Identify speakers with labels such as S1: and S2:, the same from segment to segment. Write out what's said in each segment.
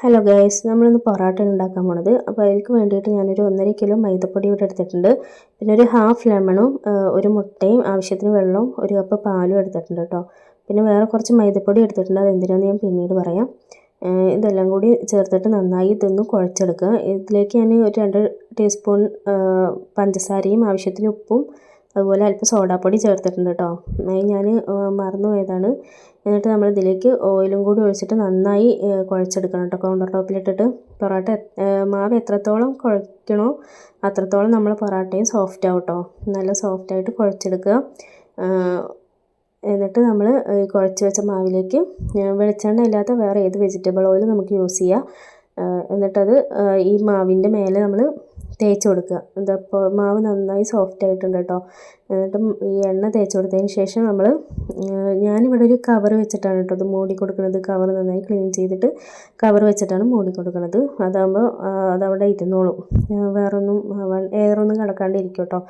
S1: Hello guys നമ്മളിന്ന് പൊറോട്ട ഉണ്ടാക്കാൻ പോണത്. അപ്പോൾ അതിലേക്ക് വേണ്ടിയിട്ട് ഞാനൊരു ഒന്നര കിലോ മൈദപ്പൊടി ഇവിടെ എടുത്തിട്ടുണ്ട്. പിന്നെ ഒരു ഹാഫ് ലെമണും ഒരു മുട്ടയും ആവശ്യത്തിന് വെള്ളവും ഒരു കപ്പ് പാലും എടുത്തിട്ടുണ്ട് കേട്ടോ പിന്നെ വേറെ കുറച്ച് മൈദപ്പൊടി എടുത്തിട്ടുണ്ട്. അത് എന്തിനാന്ന് ഞാൻ പിന്നീട് പറയാം. ഇതെല്ലാം കൂടി ചേർത്തിട്ട് നന്നായി ഇതൊന്ന് കുഴച്ചെടുക്കുക. ഇതിലേക്ക് ഞാൻ ഒരു രണ്ട് ടീസ്പൂൺ പഞ്ചസാരയും ആവശ്യത്തിന് ഉപ്പും അതുപോലെ അല്പം സോഡാപ്പൊടി ചേർത്തിട്ടുണ്ട് കേട്ടോ. ഞാൻ മറന്നു പോയതാണ് എന്നിട്ട് നമ്മൾ ഇതിലേക്ക് ഓയിലും കൂടി ഒഴിച്ചിട്ട് നന്നായി കുഴച്ചെടുക്കണം കേട്ടോ. കൗണ്ടർ ടോപ്പിലിട്ടിട്ട് പൊറോട്ട മാവ് എത്രത്തോളം കുഴക്കണോ അത്രത്തോളം നമ്മൾ പൊറോട്ടയും സോഫ്റ്റ് ആവും കേട്ടോ. നല്ല സോഫ്റ്റായിട്ട് കുഴച്ചെടുക്കുക. എന്നിട്ട് നമ്മൾ കുഴച്ച് വെച്ച മാവിലേക്ക് വെളിച്ചെണ്ണ ഇല്ലാത്ത വേറെ ഏത് വെജിറ്റബിൾ ഓയിൽ നമുക്ക് യൂസ് ചെയ്യാം. എന്നിട്ടത് ഈ മാവിന്റെ മേലെ നമ്മൾ തേച്ച് കൊടുക്കുക. എന്താ ഇപ്പോൾ മാവ് നന്നായി സോഫ്റ്റ് ആയിട്ടുണ്ട് കേട്ടോ എന്നിട്ട് ഈ എണ്ണ തേച്ച് കൊടുത്തതിന് ശേഷം നമ്മൾ ഞാനിവിടെ ഒരു കവർ വെച്ചിട്ടാണ് കേട്ടോ അത് മൂടി കൊടുക്കുന്നത് കവർ നന്നായി ക്ലീൻ ചെയ്തിട്ട് കവർ വെച്ചിട്ടാണ് മൂടി കൊടുക്കുന്നത് അതാകുമ്പോൾ അതവിടെ ഇരുന്നോളും. വേറൊന്നും എയറൊന്നും കിടക്കാണ്ടിരിക്കും കേട്ടോ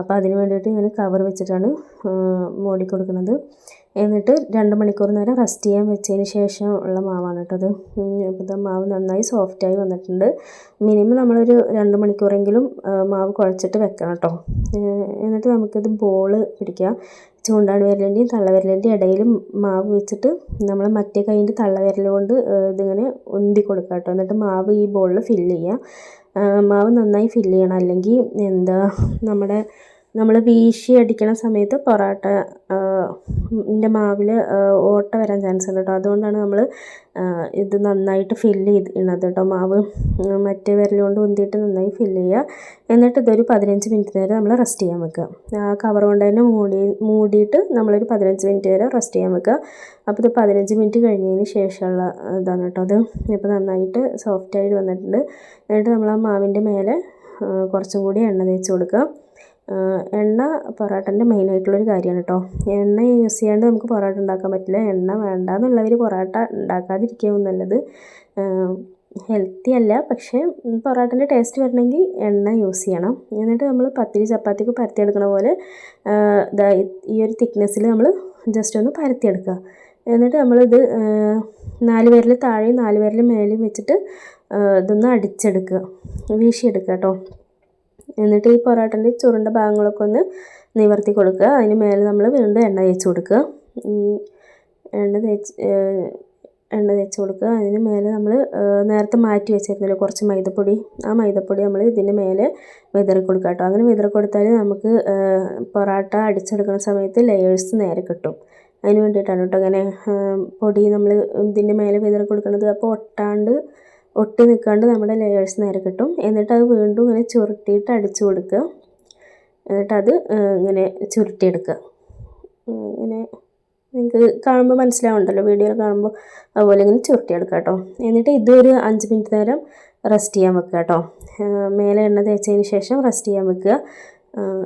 S1: അപ്പോൾ അതിന് വേണ്ടിയിട്ട് ഞാൻ കവർ വെച്ചിട്ടാണ് മൂടി കൊടുക്കുന്നത് എന്നിട്ട് രണ്ട് മണിക്കൂർ നേരം റെസ്റ്റ് ചെയ്യാൻ വെച്ചതിന് ശേഷം ഉള്ള മാവാണ് കേട്ടോ അത്. അപ്പോൾ മാവ് നന്നായി സോഫ്റ്റായി വന്നിട്ടുണ്ട്. മിനിമം നമ്മളൊരു രണ്ട് മണിക്കൂറെങ്കിലും മാവ് കുഴച്ചിട്ട് വെക്കണം കേട്ടോ. എന്നിട്ട് നമുക്കിത് ബോൾ പിടിക്കാം. ചൂണ്ടാണ് വിരലിന്റെയും തള്ളവിരലിന്റെയും ഇടയിൽ മാവ് വെച്ചിട്ട് നമ്മൾ മറ്റേ കൈന്റെ തള്ളവിരൽ കൊണ്ട് ഇതിങ്ങനെ ഉന്തി കൊടുക്കുക കേട്ടോ. എന്നിട്ട് മാവ് ഈ ബോളിൽ ഫില്ല് ചെയ്യുക മാവ് നന്നായി ഫില്ല് ചെയ്യണം. അല്ലെങ്കിൽ എന്താ നമ്മുടെ നമ്മൾ വീശി അടിക്കണ സമയത്ത് പൊറോട്ട ന്റെ മാവിൽ ഓട്ട വരാൻ ചാൻസ് ഉണ്ട് കേട്ടോ അതുകൊണ്ടാണ് നമ്മൾ ഇത് നന്നായിട്ട് ഫില്ല് ചെയ്തിടുന്നത് കേട്ടോ മാവ് മറ്റേ വിരലുകൊണ്ട് ഉന്തിയിട്ട് നന്നായി ഫില്ല് ചെയ്യുക എന്നിട്ട് ഇതൊരു പതിനഞ്ച് മിനിറ്റ് നേരം നമ്മൾ റെസ്റ്റ് ചെയ്യാൻ വെക്കുക ആ കവർ കൊണ്ട് തന്നെ മൂടി മൂടിയിട്ട് നമ്മളൊരു പതിനഞ്ച് മിനിറ്റ് നേരം റെസ്റ്റ് ചെയ്യാൻ വെക്കുക അപ്പോൾ ഇത് പതിനഞ്ച് മിനിറ്റ് കഴിഞ്ഞതിന് ശേഷമുള്ള ഇതാണ് കേട്ടോ അത് ഇപ്പോൾ നന്നായിട്ട് സോഫ്റ്റായിട്ട് വന്നിട്ടുണ്ട്. എന്നിട്ട് നമ്മൾ ആ മാവിന്റെ മേലെ കുറച്ചും കൂടി എണ്ണ തേച്ച് കൊടുക്കുക എണ്ണ പൊറോട്ടന്റെ മെയിനായിട്ടുള്ളൊരു കാര്യമാണ് കേട്ടോ എണ്ണ യൂസ് ചെയ്യാണ്ട് നമുക്ക് പൊറോട്ട ഉണ്ടാക്കാൻ പറ്റില്ല. എണ്ണ വേണ്ട എന്നുള്ളവർ പൊറോട്ട ഉണ്ടാക്കാതിരിക്കുകയാവും നല്ലത്. ഹെൽത്തി അല്ല പക്ഷേ പൊറോട്ടന്റെ ടേസ്റ്റ് വരണമെങ്കിൽ എണ്ണ യൂസ് ചെയ്യണം. എന്നിട്ട് നമ്മൾ പത്തിരി ചപ്പാത്തിക്ക് പരത്തിയെടുക്കണ പോലെ ഈ ഒരു തിക്നെസ്സിൽ നമ്മൾ ജസ്റ്റ് ഒന്ന് പരത്തിയെടുക്കുക എന്നിട്ട് നമ്മളിത് നാല് പേരിൽ താഴെയും നാല് പേരിൽ മേലെയും വെച്ചിട്ട് ഇതൊന്ന് അടിച്ചെടുക്കുക വീശിയെടുക്കുക കേട്ടോ എന്നിട്ട് ഈ പൊറോട്ടന്റെ ചുരുണ്ട ഭാഗങ്ങളൊക്കെ ഒന്ന് നിവർത്തി കൊടുക്കുക. അതിന് മേലെ നമ്മൾ വീണ്ടും എണ്ണ തേച്ച് കൊടുക്കുക. എണ്ണ തേച്ച് എണ്ണ തേച്ച് കൊടുക്കുക. അതിന് മേലെ നമ്മൾ നേരത്തെ മാറ്റി വെച്ചിരുന്നല്ലോ കുറച്ച് മൈദപ്പൊടി. ആ മൈദപ്പൊടി നമ്മൾ ഇതിന് മേലെ വിതറി കൊടുക്കുക കേട്ടോ. അങ്ങനെ വിതറി കൊടുത്താൽ നമുക്ക് പൊറോട്ട അടിച്ചെടുക്കുന്ന സമയത്ത് ലെയേഴ്സ് നേരെ കിട്ടും. അതിന് വേണ്ടിയിട്ടാണ് കേട്ടോ അങ്ങനെ പൊടി നമ്മൾ ഇതിന്റെ മേലെ വിതറി കൊടുക്കുന്നത്. അപ്പോൾ ഒട്ടാണ്ട് ഒട്ടി നിൽക്കാണ്ട് നമ്മുടെ ലെയേഴ്സ് നേരെ കിട്ടും. എന്നിട്ട് അത് വീണ്ടും ഇങ്ങനെ ചുരുട്ടിയിട്ട് അടിച്ചു കൊടുക്കുക. എന്നിട്ട് അത് ഇങ്ങനെ ചുരുട്ടിയെടുക്കുക. ഇങ്ങനെ നിങ്ങൾക്ക് കാണുമ്പോൾ മനസ്സിലാവുണ്ടല്ലോ വീഡിയോയിൽ കാണുമ്പോൾ അതുപോലെ ഇങ്ങനെ ചുരുട്ടിയെടുക്കുക കേട്ടോ. എന്നിട്ട് ഇതൊരു അഞ്ച് മിനിറ്റ് നേരം റെസ്റ്റ് ചെയ്യാൻ വെക്കുക കേട്ടോ. മേലെ എണ്ണ തേച്ചതിന് ശേഷം റെസ്റ്റ് ചെയ്യാൻ വെക്കുക.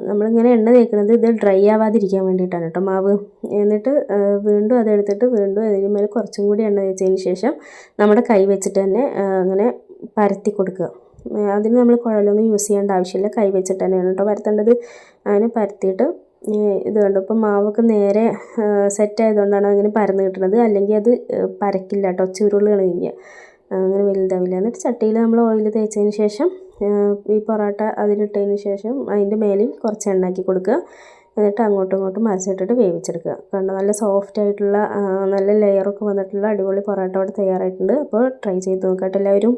S1: നമ്മളിങ്ങനെ എണ്ണ തേക്കുന്നത് ഇത് ഡ്രൈ ആവാതിരിക്കാൻ വേണ്ടിയിട്ടാണ് കേട്ടോ. മാവ് എന്നിട്ട് വീണ്ടും അതെടുത്തിട്ട് വീണ്ടും അതിന് മേലെ കുറച്ചും കൂടി എണ്ണ തേച്ചതിന് ശേഷം നമ്മുടെ കൈ വെച്ചിട്ട് തന്നെ അങ്ങനെ പരത്തി കൊടുക്കുക. അതിന് നമ്മൾ കുഴലൊന്നും യൂസ് ചെയ്യേണ്ട ആവശ്യമില്ല. കൈ വെച്ചിട്ട് തന്നെയാണ് കേട്ടോ പരത്തേണ്ടത്. അങ്ങനെ പരത്തിയിട്ട് ഇത് കണ്ടു ഇപ്പം മാവൊക്കെ നേരെ സെറ്റ് ആയതുകൊണ്ടാണ് അങ്ങനെ പരന്ന് കിട്ടുന്നത് അല്ലെങ്കിൽ അത് പരക്കില്ല കേട്ടോ ചുരുളുകൾ കഴിഞ്ഞാൽ അങ്ങനെ വലുതാവില്ല. എന്നിട്ട് ചട്ടിയിൽ നമ്മൾ ഓയിൽ തേച്ചതിന് ശേഷം ഈ പൊറോട്ട അതിലിട്ടതിന് ശേഷം അതിന്റെ മേലിൽ കുറച്ച് എണ്ണാക്കി കൊടുക്കുക. എന്നിട്ട് അങ്ങോട്ടും ഇങ്ങോട്ടും മറിച്ചിട്ടിട്ട് വേവിച്ചെടുക്കുക. കണ്ടോ? നല്ല സോഫ്റ്റ് ആയിട്ടുള്ള നല്ല ലെയറൊക്കെ വന്നിട്ടുള്ള അടിപൊളി പൊറോട്ട ഇവിടെ തയ്യാറായിട്ടുണ്ട്. അപ്പോൾ ട്രൈ ചെയ്ത് നോക്കട്ടെ എല്ലാവരും.